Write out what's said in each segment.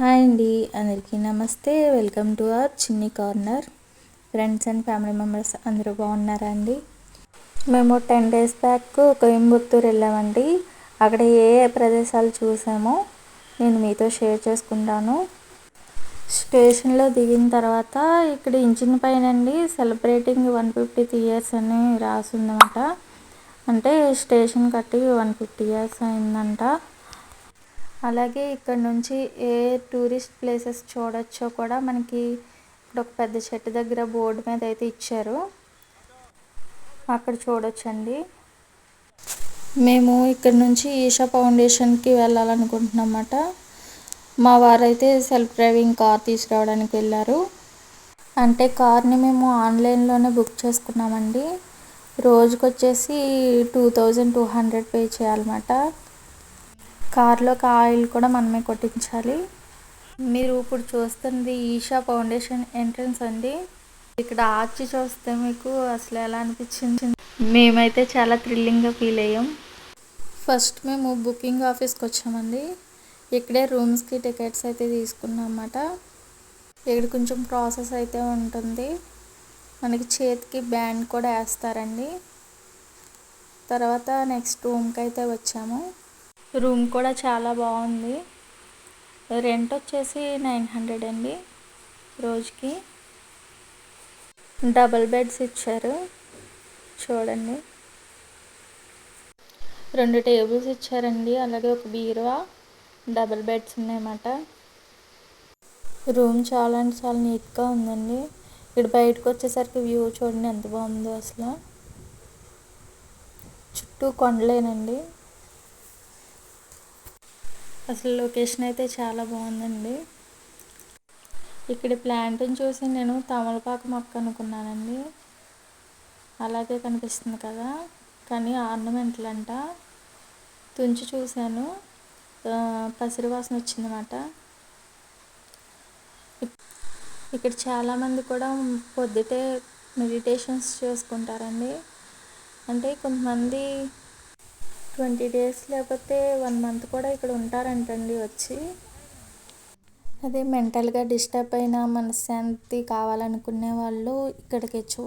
Hi అండి. అందరికీ నమస్తే. Welcome to our Chinni corner. Friends and family members అందరూ బాగున్నారా అండి? మేము టెన్ డేస్ బ్యాక్ కోయంబత్తూరు వెళ్ళామండి. అక్కడ ఏ ఏ ప్రదేశాలు చూసామో నేను మీతో షేర్ చేసుకుంటాను. స్టేషన్లో దిగిన తర్వాత ఇక్కడ ఇంజిన్ పైన అండి సెలబ్రేటింగ్ వన్ ఫిఫ్టీ ఇయర్స్ అని రాసిందన్నమాట అంటే స్టేషన్ కట్టి వన్ ఫిఫ్టీ ఇయర్స్ అయిందంట. అలాగే ఇక్కడ నుంచి ఏ టూరిస్ట్ ప్లేసెస్ చూడొచ్చో కూడా మనకి ఇక్కడ ఒక పెద్ద చెట్టు దగ్గర బోర్డు మీద అయితే ఇచ్చారు. అక్కడ చూడొచ్చండి. మేము ఇక్కడ నుంచి ఈషా ఫౌండేషన్కి వెళ్ళాలనుకుంటున్నమాట. మా వారైతే సెల్ఫ్ డ్రైవింగ్ కార్ తీసుకురావడానికి వెళ్ళారు. అంటే కార్ని మేము ఆన్లైన్లోనే బుక్ చేసుకున్నామండి. రోజుకొచ్చేసి two thousand two hundred pay చేయాలన్నమాట. కార్లోకి ఆయిల్ కూడా మనమే కొట్టించాలి. మీరు ఇప్పుడు చూస్తుంది ఈషా ఫౌండేషన్ ఎంట్రన్స్ అండి. ఇక్కడ ఆర్చి చూస్తే మీకు అసలు ఎలా అనిపించింది? మేమైతే చాలా థ్రిల్లింగ్గా ఫీల్ అయ్యాం. ఫస్ట్ మేము బుకింగ్ ఆఫీస్కి వచ్చామండి. ఇక్కడే రూమ్స్కి టికెట్స్ అయితే తీసుకున్నాం అన్నమాట ఇక్కడ కొంచెం ప్రాసెస్ అయితే ఉంటుంది. మనకి చేతికి బ్యాండ్ కూడా వేస్తారండి. తర్వాత నెక్స్ట్ రూమ్కి అయితే వచ్చాము. రూమ్ కూడా చాలా బాగుంది. రెంట్ వచ్చేసి నైన్ హండ్రెడ్ అండి రోజుకి. డబల్ బెడ్స్ ఇచ్చారు. చూడండి. రెండు టేబుల్స్ ఇచ్చారండి. అలాగే ఒక బీరువా డబల్ బెడ్స్ ఉన్నాయన్నమాట. రూమ్ చాలా అంటే చాలా నీట్గా ఉందండి. ఇక్కడ బయటకు వచ్చేసరికి వ్యూ చూడండి ఎంత బాగుందో అసలు. చుట్టూ కొండలేనండి. అసలు లొకేషన్ అయితే చాలా బాగుందండి. ఇక్కడ ప్లాంట్ని చూసి నేను తమలపాకు మొక్క అనుకున్నానండి. అలాగే కనిపిస్తుంది కదా. కానీ ఆర్నమెంట్లు అంట తుంచి చూశాను. పసిరి వాసన వచ్చిందన్నమాట. ఇక్కడ చాలామంది కూడా పొద్దుటే మెడిటేషన్స్ చేసుకుంటారండి. అంటే కొంతమంది ట్వంటీ డేస్ లేకపోతే వన్ మంత్ కూడా ఇక్కడ ఉంటారంటండి వచ్చి. అదే మెంటల్గా డిస్టర్బ్ అయిన మనశ్శాంతి కావాలనుకునే వాళ్ళు ఇక్కడికి వచ్చి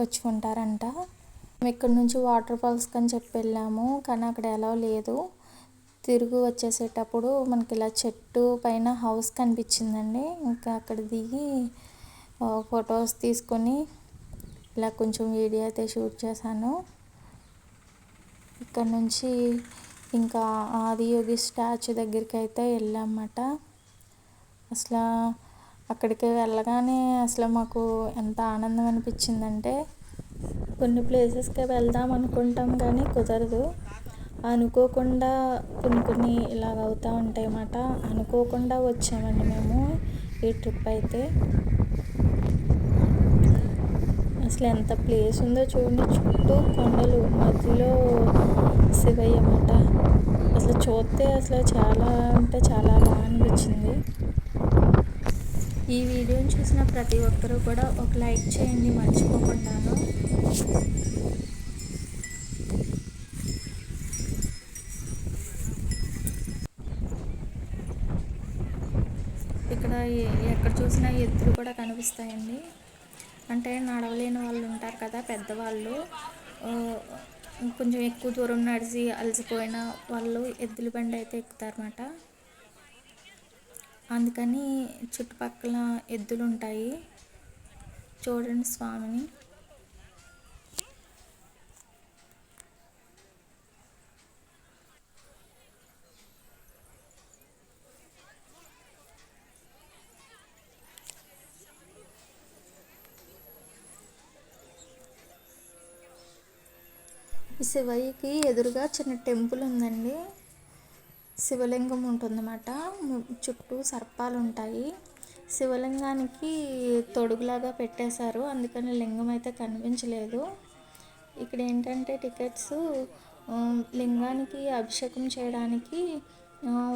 వచ్చి ఉంటారంట. ఇక్కడ నుంచి వాటర్ ఫాల్స్కి అని చెప్పి వెళ్ళాము కానీ అక్కడ ఎలా లేదు. తిరుగు వచ్చేసేటప్పుడు మనకి ఇలా చెట్టు పైన హౌస్ కనిపించిందండి. ఇంకా అక్కడ దిగి ఫొటోస్ తీసుకొని ఇలా కొంచెం వీడియో అయితే షూట్ చేశాను. ఇక్కడ నుంచి ఇంకా ఆదియోగి స్టాచ్యూ దగ్గరికి అయితే వెళ్ళామన్నమాట అసలు అక్కడికి వెళ్ళగానే అసలు మాకు ఎంత ఆనందం అనిపించిందంటే కొన్ని ప్లేసెస్కి వెళ్దాం అనుకుంటాం కానీ కుదరదు. అనుకోకుండా కొన్ని కొన్ని ఇలాగ అవుతూ ఉంటాయి అన్నమాట అనుకోకుండా వచ్చామండి మేము ఈ ట్రిప్ అయితే. అసలు ఎంత ప్లేస్ ఉందో చూడండి. చుట్టూ కొండలు మధ్యలో శివయ్య అన్నమాట అసలు చూస్తే అసలు చాలా అంటే చాలా బాగా అనిపించింది. ఈ వీడియోని చూసిన ప్రతి ఒక్కరూ కూడా ఒక లైక్ చేయండి మర్చిపోకుండాను. ఇక్కడ ఎక్కడ చూసినా ఎద్దులు కూడా కనిపిస్తాయండి. అంటే నడవలేని వాళ్ళు ఉంటారు కదా పెద్దవాళ్ళు కొంచెం ఎక్కువ దూరం నడిచి అలసిపోయిన వాళ్ళు ఎద్దుల బండి అయితే ఎక్కుతారన్నమాట. అందుకని చుట్టుపక్కల ఎద్దులు ఉంటాయి. చూడండి స్వామిని. శివయ్యకి ఎదురుగా చిన్న టెంపుల్ ఉందండి. శివలింగం ఉంటుందన్నమాట. చుట్టూ సర్పాలు ఉంటాయి శివలింగానికి తొడుగులాగా పెట్టేశారు. అందుకని లింగం అయితే కనిపించలేదు. ఇక్కడ ఏంటంటే టికెట్స్ లింగానికి అభిషేకం చేయడానికి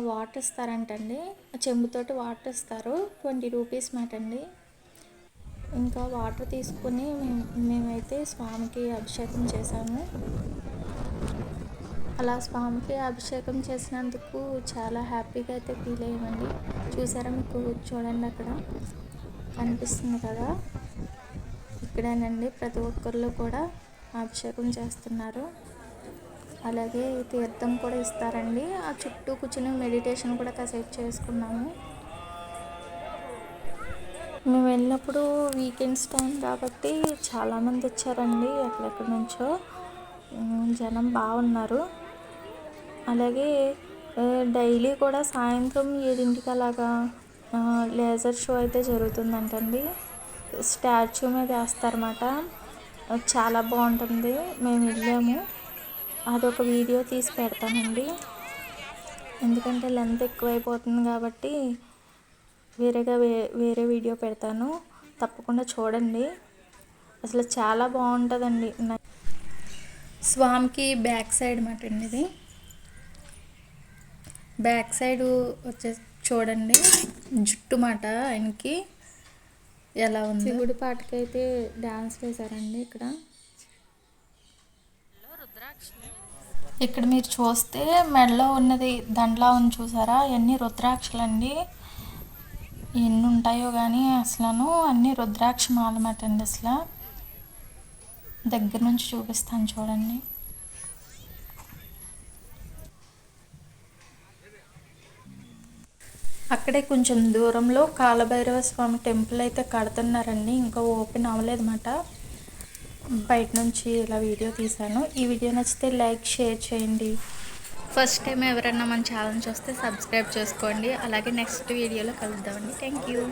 వాటర్ ఇస్తారంటండి. చెంబుతోటి వాటర్ ఇస్తారు. ట్వంటీ రూపీస్ మాట అండి. ఇంకా వాటర్ తీసుకుని మేమైతే స్వామికి అభిషేకం చేశాము అలా స్వామికి అభిషేకం చేసినందుకు చాలా హ్యాపీగా అయితే ఫీల్ అయ్యామండి. చూసారా మీకు చూడండి అక్కడ. కనిపిస్తుంది కదా. ఇక్కడేనండి. ప్రతి ఒక్కళ్ళు కూడా అభిషేకం చేస్తున్నారు. అలాగే తీర్థం కూడా ఇస్తారండి. ఆ చుట్టూ కూర్చుని మెడిటేషన్ కూడా కాసేపు చేసుకున్నాము. మేము వెళ్ళినప్పుడు వీకెండ్స్ టైం కాబట్టి చాలామంది వచ్చారండి ఎక్కడెక్కడి నుంచో. జనం బాగున్నారు. అలాగే డైలీ కూడా సాయంత్రం ఏడింటికి అలాగా లేజర్ షో అయితే జరుగుతుందంటండి. స్టాచ్యూ మీద వేస్తారన్నమాట. చాలా బాగుంటుంది. మేము వెళ్ళాము. అదొక వీడియో తీసి పెడతానండి. ఎందుకంటే లెంత్ ఎక్కువైపోతుంది కాబట్టి వేరేగా వే వేరే వీడియో పెడతాను. తప్పకుండా చూడండి. అసలు చాలా బాగుంటుందండి. స్వామికి బ్యాక్ సైడ్ మాట అండి ఇది. బ్యాక్ సైడ్ వచ్చేసి చూడండి. జుట్టు మాట ఆయనకి ఎలా ఉంది. శివుడి పాటకైతే డ్యాన్స్ వేశారండి ఇక్కడ. ఇక్కడ మీరు చూస్తే మెడలో ఉన్నది దండలా ఉంది చూసారా? అన్ని రుద్రాక్షలు అండి ఎన్ని ఉంటాయో కానీ అసలు అన్ని రుద్రాక్ష మాలమాట అండి అసలు. దగ్గర నుంచి చూపిస్తాను చూడండి. అక్కడే కొంచెం దూరంలో కాలభైరవ స్వామి టెంపుల్ అయితే కడుతున్నారండి ఇంకా ఓపెన్ అవ్వలేదన్నమాట. బయట నుంచి ఇలా వీడియో తీశాను. ఈ వీడియో నచ్చితే లైక్ షేర్ చేయండి. ఫస్ట్ టైం ఎవరైనా మన ఛానల్ చూస్తే సబ్స్క్రైబ్ చేసుకోండి. అలాగే నెక్స్ట్ వీడియోలో కలుద్దామండి. Thank you